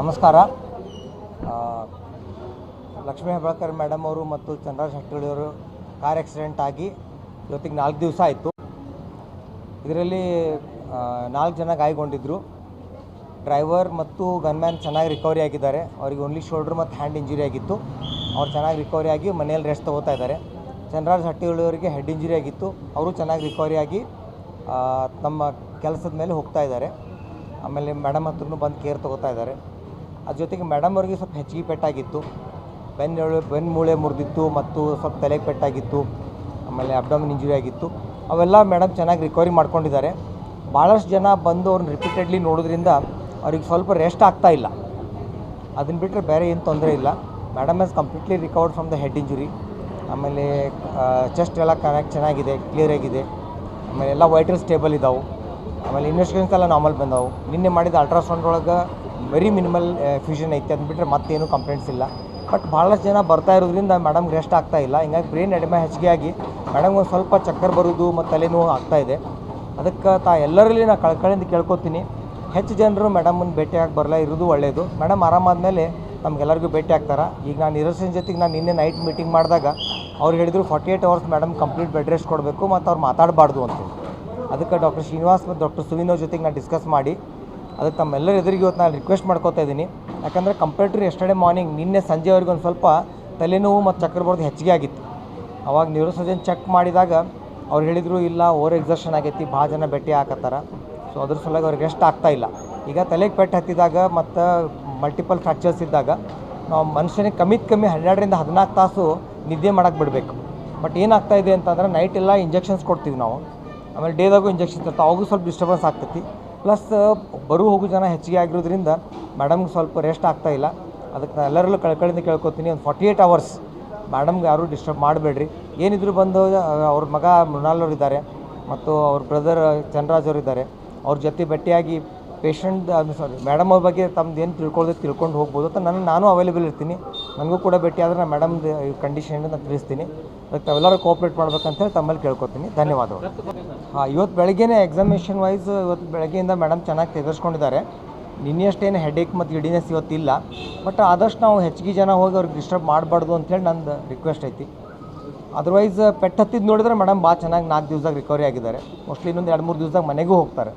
ನಮಸ್ಕಾರ. ಲಕ್ಷ್ಮೀ ಹೆಬ್ಬಾಳ್ಕರ್ ಮೇಡಮ್ ಅವರು ಮತ್ತು ಚಂದ್ರರಾಜ್ ಶೆಟ್ಟಿಯವರು ಕಾರ್ ಆಕ್ಸಿಡೆಂಟ್ ಆಗಿ ಇವತ್ತಿಗೆ ನಾಲ್ಕು ದಿವಸ ಆಯಿತು. ಇದರಲ್ಲಿ ನಾಲ್ಕು ಜನ ಗಾಯಗೊಂಡಿದ್ದರು ಡ್ರೈವರ್ ಮತ್ತು ಗನ್ಮ್ಯಾನ್ ಚೆನ್ನಾಗಿ ರಿಕವರಿ ಆಗಿದ್ದಾರೆ. ಅವರಿಗೆ ಓನ್ಲಿ ಶೋಲ್ಡ್ರ್ ಮತ್ತು ಹ್ಯಾಂಡ್ ಇಂಜುರಿ ಆಗಿತ್ತು. ಅವ್ರು ಚೆನ್ನಾಗಿ ರಿಕವರಿ ಆಗಿ ಮನೆಯಲ್ಲಿ ರೆಸ್ಟ್ ತೊಗೋತಾ ಇದ್ದಾರೆ. ಚಂದ್ರರಾಜ್ ಹಟ್ಟಿಯವರಿಗೆ ಹೆಡ್ ಇಂಜುರಿ ಆಗಿತ್ತು. ಅವರು ಚೆನ್ನಾಗಿ ರಿಕವರಿ ಆಗಿ ತಮ್ಮ ಕೆಲಸದ ಮೇಲೆ ಹೋಗ್ತಾ ಇದ್ದಾರೆ. ಆಮೇಲೆ ಮೇಡಮ್ ಹತ್ರನೂ ಬಂದು ಕೇರ್ ತೊಗೋತಾ ಇದ್ದಾರೆ. ಅದ್ರ ಜೊತೆಗೆ ಮೇಡಮ್ ಅವ್ರಿಗೆ ಸ್ವಲ್ಪ ಹೆಚ್ಚಿಗೆ ಪೆಟ್ಟಾಗಿತ್ತು. ಬೆನ್ನು ಬೆನ್ನು ಮೂಳೆ ಮುರಿದಿತ್ತು ಮತ್ತು ಸ್ವಲ್ಪ ತಲೆಗೆ ಪೆಟ್ಟಾಗಿತ್ತು, ಆಮೇಲೆ ಅಬ್ಡಮಿನ್ ಇಂಜುರಿ ಆಗಿತ್ತು. ಅವೆಲ್ಲ ಮೇಡಮ್ ಚೆನ್ನಾಗಿ ರಿಕವರಿ ಮಾಡ್ಕೊಂಡಿದ್ದಾರೆ. ಭಾಳಷ್ಟು ಜನ ಬಂದು ಅವ್ರನ್ನ ರಿಪೀಟೆಡ್ಲಿ ನೋಡೋದ್ರಿಂದ ಅವ್ರಿಗೆ ಸ್ವಲ್ಪ ರೆಸ್ಟ್ ಆಗ್ತಾ ಇಲ್ಲ. ಅದನ್ನು ಬಿಟ್ಟರೆ ಬೇರೆ ಏನು ತೊಂದರೆ ಇಲ್ಲ. Madam has completely recovered from the head injury ಆಮೇಲೆ ಚೆಸ್ಟ್ ಎಲ್ಲ ಕನೆಕ್ಟ್ ಚೆನ್ನಾಗಿದೆ ಕ್ಲಿಯರ್ ಆಗಿದೆ. ಆಮೇಲೆ ಎಲ್ಲ ವೈಟಲ್ ಸ್ಟೇಬಲ್ ಇದ್ದಾವೆ ಆಮೇಲೆ ಇನ್ವೆಸ್ಟಿಗೇಷನ್ಸ್ ಎಲ್ಲ ನಾರ್ಮಲ್ ಬಂದವು. ನಿನ್ನೆ ಮಾಡಿದ ಅಲ್ಟ್ರಾಸೌಂಡ್ ಒಳಗೆ ವೆರಿ ಮಿನಿಮಲ್ ಫ್ಯೂಷನ್ ಐತೆ ಅಂದ್ಬಿಟ್ರೆ ಮತ್ತೇನು ಕಂಪ್ಲೇಂಟ್ಸ್ ಇಲ್ಲ. ಬಟ್ ಭಾಳಷ್ಟು ಜನ ಬರ್ತಾ ಇರೋದ್ರಿಂದ ಮೇಡಮ್ಗೆ ರೆಸ್ಟ್ ಆಗ್ತಾ ಇಲ್ಲ. ಹಿಂಗಾಗಿ ಬ್ರೈನ್ ಎಡಿಮೆ ಹೆಚ್ಚಿಗೆ ಆಗಿ ಮೇಡಮ್ಗೆ ಒಂದು ಸ್ವಲ್ಪ ಚಕ್ಕರ್ ಬರೋದು ಮತ್ತು ತಲೆನೋವು ಆಗ್ತಾ ಇದೆ. ಅದಕ್ಕೆ ತಾ ಎಲ್ಲರಲ್ಲಿ ನಾನು ಕಳ್ಕಳಿಂದ ಕೇಳ್ಕೊತೀನಿ. ಹೆಚ್ಚು ಜನರು ಮೇಡಮನ್ನು ಭೇಟಿಯಾಗಿ ಬರಲ್ಲ ಇರೋದು ಒಳ್ಳೆಯದು ಮೇಡಮ್ ಆರಾಮಾದ್ಮೇಲೆ ನಮಗೆಲ್ಲರಿಗೂ ಭೇಟಿ ಆಗ್ತಾರೆ. ಈಗ ನಾನು ನಿರಸನ ಜೊತೆಗೆ ನಾನು ನಿನ್ನೆ ನೈಟ್ ಮೀಟಿಂಗ್ ಮಾಡಿದಾಗ ಅವ್ರು ಹೇಳಿದ್ರು forty eight hours madam complete bed rest ಕೊಡಬೇಕು ಮತ್ತು ಅವ್ರು ಮಾತಾಡಬಾರ್ದು ಅಂತ ಅದಕ್ಕೆ ಡಾಕ್ಟರ್ ಶ್ರೀನಿವಾಸ್ ಮತ್ತು ಡಾಕ್ಟರ್ ಸುವಿನೋ ಜೊತೆಗೆ ನಾನು ಡಿಸ್ಕಸ್ ಮಾಡಿ ಅದಕ್ಕೆ ತಮ್ಮೆಲ್ಲರ ಎದುರಿಗೆ ಇವತ್ತು ನಾನು ರಿಕ್ವೆಸ್ಟ್ ಮಾಡ್ಕೋತಾ ಇದ್ದೀನಿ. ಯಾಕಂದರೆ ಕಂಪೇರ್ ಟು ಎಸ್ಟರ್ಡೇ ಮಾರ್ನಿಂಗ್ ನಿನ್ನೆ ಸಂಜೆವರೆಗೆ ಒಂದು ಸ್ವಲ್ಪ ತಲೆನೋವು ಮತ್ತು ಚಕ್ರ ಹೆಚ್ಚಿಗೆ ಆಗಿತ್ತು. ಅವಾಗ ನ್ಯೂರೋಸರ್ಜನ್ ಚೆಕ್ ಮಾಡಿದಾಗ ಅವ್ರು ಹೇಳಿದರು, ಇಲ್ಲ ಓವರ್ ಎಕ್ಸರ್ಷನ್ ಆಗೈತಿ, ಭಾಳ ಜನ ಭೇಟಿ ಹಾಕತ್ತಾರ ಸೊ ಅದ್ರ ಸಲುವಾಗಿ ಅವ್ರಿಗೆ ರೆಸ್ಟ್ ಆಗ್ತಾ ಇಲ್ಲ. ಈಗ ತಲೆಗೆ ಪೆಟ್ಟು ಹತ್ತಿದಾಗ ಮತ್ತು ಮಲ್ಟಿಪಲ್ ಫ್ರ್ಯಾಕ್ಚರ್ಸ್ ಇದ್ದಾಗ ನಾವು ಮನುಷ್ಯನಿಗೆ ಕಮ್ಮಿತ್ ಕಮ್ಮಿ ಹನ್ನೆರಡರಿಂದ ಹದಿನಾಲ್ಕು ತಾಸು ನಿದ್ದೆ ಮಾಡೋಕ್ಕೆ ಬಿಡಬೇಕು. ಬಟ್ ಏನಾಗ್ತಾ ಇದೆ ಅಂತಂದ್ರೆ ನೈಟ್ ಎಲ್ಲ ಇಂಜೆಕ್ಷನ್ಸ್ ಕೊಡ್ತೀವಿ ನಾವು. ಆಮೇಲೆ ಡೇದಾಗೂ ಇಂಜೆಕ್ಷನ್ಸ್ ಇರ್ತಾವೆ. ಅವಾಗೂ ಸ್ವಲ್ಪ ಡಿಸ್ಟರ್ಬೆನ್ಸ್ ಆಗ್ತೈತಿ. ಪ್ಲಸ್ ಬರು ಹೋಗೋ ಜನ ಹೆಚ್ಚಿಗೆ ಆಗಿರೋದ್ರಿಂದ ಮೇಡಮ್ಗೆ ಸ್ವಲ್ಪ ರೆಸ್ಟ್ ಆಗ್ತಾ ಇಲ್ಲ. ಅದಕ್ಕೆ ನಾನು ಎಲ್ಲರಲ್ಲೂ ಕಳ್ಕಳಿಂದ ಕೇಳ್ಕೊತೀನಿ, ಒಂದು ಫಾರ್ಟಿ ಏಯ್ಟ್ ಅವರ್ಸ್ ಮೇಡಮ್ಗೆ ಯಾರೂ ಡಿಸ್ಟರ್ಬ್ ಮಾಡಬೇಡ್ರಿ. ಏನಿದ್ರು ಬಂದು ಅವ್ರ ಮಗ ಮೃಣಾಲ್ ಇದ್ದಾರೆ ಮತ್ತು ಅವ್ರ ಬ್ರದರ್ ಚನ್ರಾಜ್ ಅವರು ಇದ್ದಾರೆ ಅವ್ರ ಜೊತೆ ಭೇಟಿಯಾಗಿ ಪೇಷಂಟ್ ಸಾರಿ ಮೇಡಮ್ ಅವ್ರ ಬಗ್ಗೆ ತಮ್ದು ಏನು ತಿಳ್ಕೊಳ್ಳೋದು ತಿಳ್ಕೊಂಡು ಹೋಗ್ಬೋದು ಅಂತ ನಾನು ನಾನು ಅವೈಲೇಬಲ್ ಇರ್ತೀನಿ. ನನಗೂ ಕೂಡ ಭೇಟಿ ಆದರೆ ನಾನು ಮೇಡಮ್ದು ಕಂಡೀಷನ್ ನಾನು ತಿಳಿಸ್ತೀನಿ. ಅದಕ್ಕೆ ತಾವೆಲ್ಲರೂ ಕೋಪ್ರೇಟ್ ಮಾಡ್ಬೇಕಂತ ಹೇಳಿ ತಮ್ಮಲ್ಲಿ ಕೇಳ್ಕೊತೀನಿ. ಧನ್ಯವಾದಗಳು. ಹಾಂ ಇವತ್ತು ಬೆಳಗ್ಗೆನೇ ಎಕ್ಸಾಮಿನೇಷನ್ ವೈಸ್ ಇವತ್ತು ಬೆಳಗ್ಗೆಯಿಂದ ಮೇಡಮ್ ಚೆನ್ನಾಗಿ ತೆಗೆಸ್ಕೊಂಡಿದ್ದಾರೆ. ನಿನ್ನೆಯಷ್ಟೇನು ಹೆಡೇಕ್ ಮತ್ತು ಇಡಿನೆಸ್ ಇವತ್ತಿಲ್ಲ. ಬಟ್ ಆದಷ್ಟು ನಾವು ಹೆಚ್ಚಿಗೆ ಜನ ಹೋಗಿ ಅವ್ರಿಗೆ ಡಿಸ್ಟರ್ಬ್ ಮಾಡಬಾರ್ದು ಅಂತೇಳಿ ನಂದು ರಿಕ್ವೆಸ್ಟ್ ಐತಿ. ಅದರ್ವೈಸ್ ಪೆಟ್ಟು ಹತ್ತಿದ್ದು ನೋಡಿದ್ರೆ ಮೇಡಮ್ ಭಾಳ ಚೆನ್ನಾಗಿ ನಾಲ್ಕು ದಿವ್ಸದಾಗ ರಿಕವರಿ ಆಗಿದ್ದಾರೆ. ಮೋಸ್ಟ್ಲಿ ಇನ್ನೊಂದು ಎರಡು ಮೂರು ದಿವ್ಸದಾಗ ಮನೆಗೂ ಹೋಗ್ತಾರೆ.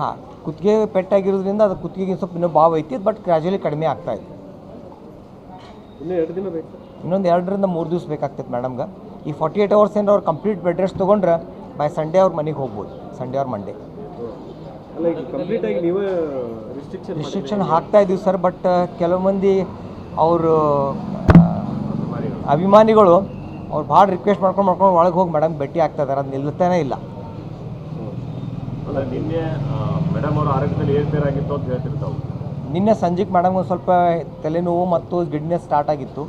ಹಾಂ ಕುತ್ತಿಗೆ ಪೆಟ್ಟಾಗಿರೋದ್ರಿಂದ ಅದು ಕುತ್ತಿಗೆಗೆ ಸ್ವಲ್ಪ ಇನ್ನೂ ಭಾವ ಐತಿ ಬಟ್ ಗ್ರ್ಯಾಜುಲಿ ಕಡಿಮೆ ಆಗ್ತಾಯಿದೆ ಇನ್ನೂ ಎರಡು ದಿನ ಬೇಕು. ಇನ್ನೊಂದು ಎರಡರಿಂದ ಮೂರು ದಿವಸ ಬೇಕಾಗ್ತೈತೆ ಮೇಡಮ್ಗೆ ಈ ಫಾರ್ಟಿ ಏಯ್ಟ್ ಅವರ್ಸ್ ಏನಾರು ಅವ್ರು ಕಂಪ್ಲೀಟ್ ಬೆಡ್ ರೆಸ್ಟ್ ತೊಗೊಂಡ್ರೆ ಬೈ ಸಂಡೇ ಅವ್ರ ಮನೆಗೆ ಹೋಗ್ಬೋದು. ಸಂಡೇ ಅವ್ರ ಮಂಡೇ ಅಲ್ಲ ಈಗ ಕಂಪ್ಲೀಟ್ ಆಗಿ ನೀವೇ ರಿಸ್ಟ್ರಿಕ್ಷನ್ ರಿಸ್ಟ್ರಿಕ್ಷನ್ ಹಾಕ್ತಾ ಇದ್ದೀವಿ ಸರ್ ಬಟ್ ಕೆಲವು ಮಂದಿ ಅವರು ಅಭಿಮಾನಿಗಳು ಅವ್ರು ಭಾಳ ರಿಕ್ವೆಸ್ಟ್ ಮಾಡ್ಕೊಂಡು ಮಾಡ್ಕೊಂಡು ಒಳಗೆ ಹೋಗಿ ಮೇಡಮ್ ಭೇಟಿ ಆಗ್ತಾ ಇದಾರೆ ಅದು ನಿಲ್ಲುತ್ತಾನೆ ಇಲ್ಲ ಅಲ್ಲ ನಿನ್ನೆ ಮೇಡಮ್ ಅವರ ಆರೋಗ್ಯದಲ್ಲಿ ಏರ್ಪೇರಾಗಿತ್ತು ಅಂತ ಹೇಳ್ತಿರ್ತಾವೆ. ನಿನ್ನೆ ಸಂಜೆಗೆ ಮೇಡಮ್ ಒಂದು ಸ್ವಲ್ಪ ತಲೆನೋವು ಮತ್ತು ಗಿಡ್ನೆಸ್ ಸ್ಟಾರ್ಟ್ ಆಗಿತ್ತು.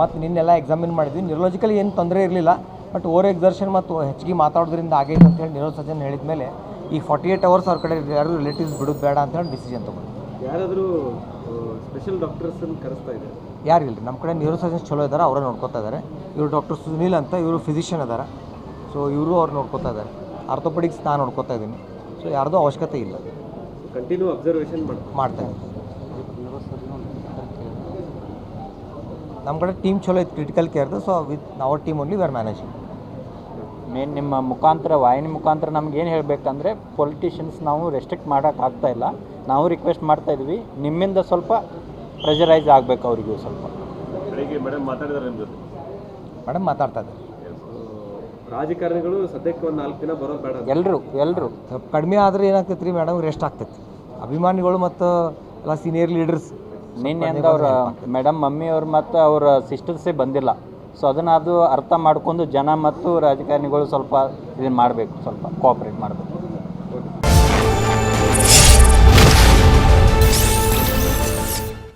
ಮತ್ತು ನಿನ್ನೆಲ್ಲ ಎಕ್ಸಾಮಿನ್ ಮಾಡಿದ್ವಿ. ನ್ಯೂರೋಲಜಿಕಲಿ ಏನು ತೊಂದರೆ ಇರಲಿಲ್ಲ ಬಟ್ ಓವರ್ ಎಕ್ಸರ್ಷನ್ ಮತ್ತು ಹೆಚ್ಚಿಗೆ ಮಾತಾಡೋದ್ರಿಂದ ಆಗೈತೆ ಅಂತ ಹೇಳಿ ನ್ಯೂರೋ ಸರ್ಜನ್ ಹೇಳಿದ ಮೇಲೆ ಈ ಫಾರ್ಟಿ ಏಯ್ಟ್ ಅವರ್ಸ್ ಅವ್ರ ಕಡೆ ಯಾರು ರಿಲೇಟಿವ್ಸ್ ಬಿಡೋದು ಬೇಡ ಅಂತ ಹೇಳಿ ಡಿಸಿಷನ್ ತೊಗೊಂಡು ಯಾರಾದರೂ ಸ್ಪೆಷಲ್ ಡಾಕ್ಟರ್ಸನ್ನು ಕರೆಸ್ತಾ ಇದ್ದಾರೆ? ಯಾರು ಇಲ್ಲ. ನಮ್ಮ ಕಡೆ ನ್ಯೂರೋ ಸರ್ಜನ್ಸ್ ಚಲೋ ಇದ್ದಾರೆ ಅವರೇ ನೋಡ್ಕೋತಾ ಇದ್ದಾರೆ ಇವರು ಡಾಕ್ಟರ್ ಸುನೀಲ್ ಅಂತ ಇವರು ಫಿಸಿಷಿಯನ್ ಅದಾರ ಸೊ ಇವರು ಅವ್ರು ನೋಡ್ಕೋತಾ ಇದ್ದಾರೆ ಆರ್ಥೋಪೆಡಿಕ್ಸ್ ನಾನು ನೋಡ್ಕೋತಾ ಇದ್ದೀನಿ. ಸೊ ಯಾರ್ದೂ ಅವಶ್ಯಕತೆ ಇಲ್ಲ. ಕಂಟಿನ್ಯೂ ಅಬ್ಸರ್ವೇಷನ್ ಮಾಡ್ತಾ ನಮ್ಮ ಕಡೆ ಟೀಮ್ ಚಲೋ ಐತೆ critical ಕೇರ್ದು so with our team only we are managing main ನಿಮ್ಮ ಮುಖಾಂತರ ವಾಹಿನಿ ಮುಖಾಂತರ ನಮ್ಗೆ ಏನು ಹೇಳಬೇಕಂದ್ರೆ ಪೊಲಿಟಿಷಿಯನ್ಸ್ ನಾವು ರೆಸ್ಟ್ರಿಕ್ಟ್ ಮಾಡೋಕೆ ಆಗ್ತಾ ಇಲ್ಲ. ನಾವು ರಿಕ್ವೆಸ್ಟ್ ಮಾಡ್ತಾ ಇದ್ವಿ ನಿಮ್ಮಿಂದ ಸ್ವಲ್ಪ ಪ್ರೆಷರೈಸ್ ಆಗಬೇಕು ಅವರಿಗೂ ಸ್ವಲ್ಪ. ಬೆಳಿಗ್ಗೆ ಮೇಡಮ್ ಮಾತಾಡಿದಾರೆ ನಿಮ್ಮ ಮೇಡಮ್ ಮಾತಾಡ್ತಾ ಇದ್ದಾರೆ. ರಾಜಕಾರಣಿಗಳು ಸದ್ಯಕ್ಕೆ ಒಂದು ನಾಲ್ಕು ದಿನ ಬರೋದು ಬೇಡ ಎಲ್ಲರೂ ಎಲ್ಲರೂ ಕಡಿಮೆ ಆದರೆ ಏನಾಗ್ತೈತೆ ರೀ ಮೇಡಮ್ ರೆಸ್ಟ್ ಆಗ್ತೈತಿ? ಅಭಿಮಾನಿಗಳು ಮತ್ತು ಎಲ್ಲ ಸೀನಿಯರ್ ಲೀಡರ್ಸ್ ನಿನ್ನೆ ಅಂದ ಅವ್ರ ಮೇಡಮ್ ಮಮ್ಮಿ ಅವ್ರು ಮತ್ತು ಅವ್ರ ಸಿಸ್ಟರ್ಸೇ ಬಂದಿಲ್ಲ. ಸೊ ಅದನ್ನು ಅದು ಅರ್ಥ ಮಾಡ್ಕೊಂಡು ಜನ ಮತ್ತು ರಾಜಕಾರಣಿಗಳು ಸ್ವಲ್ಪ ಇದನ್ನು ಮಾಡಬೇಕು ಸ್ವಲ್ಪ ಕೋಆಪ್ರೇಟ್ ಮಾಡಬೇಕು.